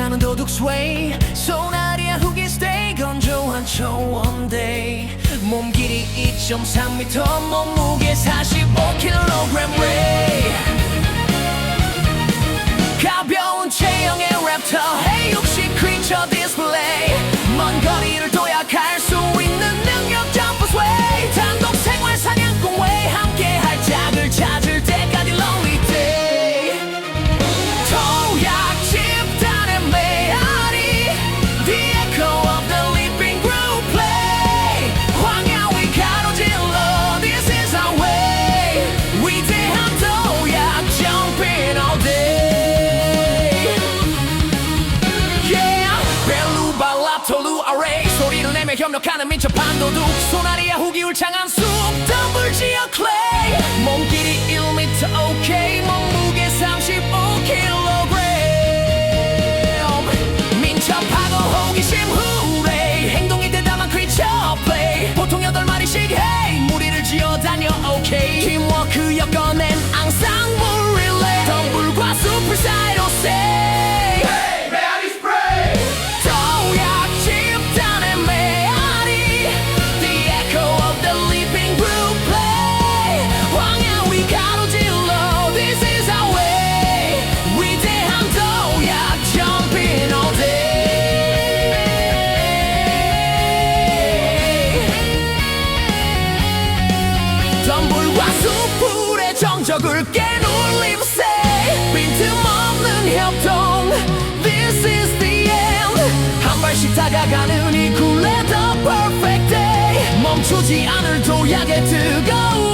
약하는 도둑 스웨이. 소나리야 후기 스테이 건조한 초원데이. 몸 길이 2.3m 몸무게 45kg 랍톨루 아레이 소리를 내며 협력하는 민첩한 도둑. 소나리야 후기 울창한 숲. 덤블 지어 클레이 몸 길이 1m 오케이 몸무게 35kg 민첩하고 호기심 후레이. 행동이 대담한 크리처 플레이 보통 8마리씩 해 무리를 지어 다녀 오케이 팀워크 엮어낸 앙상블 릴레이 덤블과 숲을 사이로 세 한 발씩 다가가는 이 perfect day 멈추지 않을 도약의 뜨거움